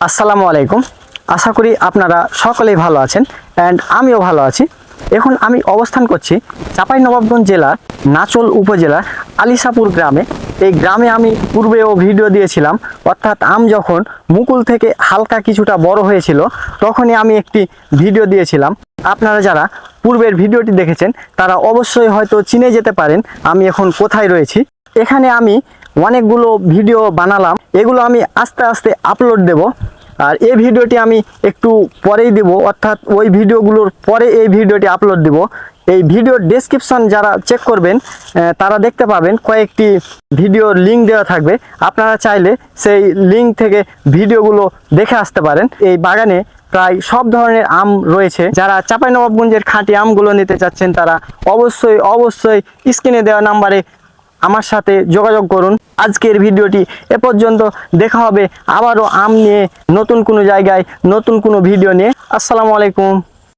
আসসালামু আলাইকুম। আশা করি আপনারা সকলেই ভালো আছেন অ্যান্ড আমিও ভালো আছি। এখন আমি অবস্থান করছি চাঁপাইনবাবগঞ্জ জেলার নাচল উপজেলার আলিসাপুর গ্রামে। এই গ্রামে আমি পূর্বেও ভিডিও দিয়েছিলাম, অর্থাৎ আম যখন মুকুল থেকে হালকা কিছুটা বড় হয়েছিল, তখনই আমি একটি ভিডিও দিয়েছিলাম। আপনারা যারা পূর্বের ভিডিওটি দেখেছেন, তারা অবশ্যই হয়তো চিনে যেতে পারেন আমি এখন কোথায় রয়েছি। এখানে আমি অনেকগুলো ভিডিও বানালাম। এগুলো আমি আস্তে আস্তে আপলোড দেব। আর এই ভিডিওটি আমি একটু পরেই দেব। অর্থাৎ ওই ভিডিওগুলোর পরে এই ভিডিওটি আপলোড দেব। এই ভিডিওর ডেসক্রিপশন যারা চেক করবেন তারা দেখতে পাবেন কয়েকটি ভিডিওর লিঙ্ক দেওয়া থাকবে। আপনারা চাইলে সেই লিঙ্ক থেকে ভিডিওগুলো দেখে আসতে পারেন। এই বাগানে প্রায় সব ধরনের আম রয়েছে। যারা চাঁপাইনবাবগঞ্জের খাঁটি আমগুলো নিতে চাচ্ছেন, তারা অবশ্যই অবশ্যই স্ক্রিনে দেওয়া নাম্বারে আমার সাথে যোগাযোগ করুন। আজকের ভিডিওটি এ পর্যন্ত। দেখা হবে আবারও আম নিয়ে নতুন কোনো জায়গায়, নতুন কোনো ভিডিও নিয়ে। আসসালামু আলাইকুম।